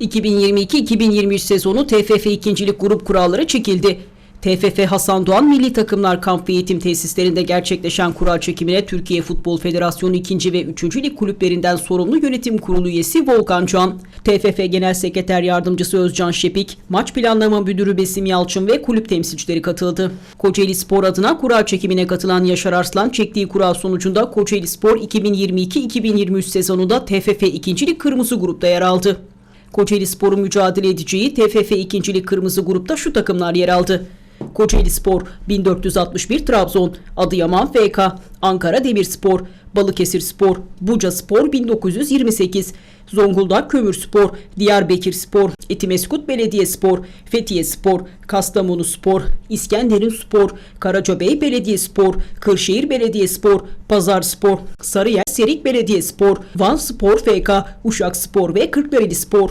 2022-2023 sezonu TFF 2. Lig grup kuralları çekildi. TFF Hasan Doğan Milli Takımlar Kamp ve Eğitim Tesislerinde gerçekleşen kura çekimine Türkiye Futbol Federasyonu 2. ve 3. Lig kulüplerinden sorumlu yönetim kurulu üyesi Volkan Can, TFF Genel Sekreter Yardımcısı Özcan Şepik, maç planlama müdürü Besim Yalçın ve kulüp temsilcileri katıldı. Kocaeli Spor adına kura çekimine katılan Yaşar Arslan çektiği kura sonucunda Kocaeli Spor 2022-2023 sezonunda TFF 2. Lig Kırmızı Grup'ta yer aldı. Kocaeli Spor'un mücadele edeceği TFF 2. Lig Kırmızı Grup'ta şu takımlar yer aldı. Kocaeli Spor 1461 Trabzon, Adıyaman FK, Ankara Demirspor, Balıkesir Spor, Buca Spor 1928, Zonguldak Kömür Spor, Diyarbakır Spor, Etimeskut Belediye Spor, Fethiye Spor, Kastamonu Spor, İskenderun Spor, Karacabey Belediye Spor, Kırşehir Belediye Spor, Pazar Spor, Sarıyer Serik Belediye Spor, Van Spor FK, Uşak Spor ve Kırklareli Spor.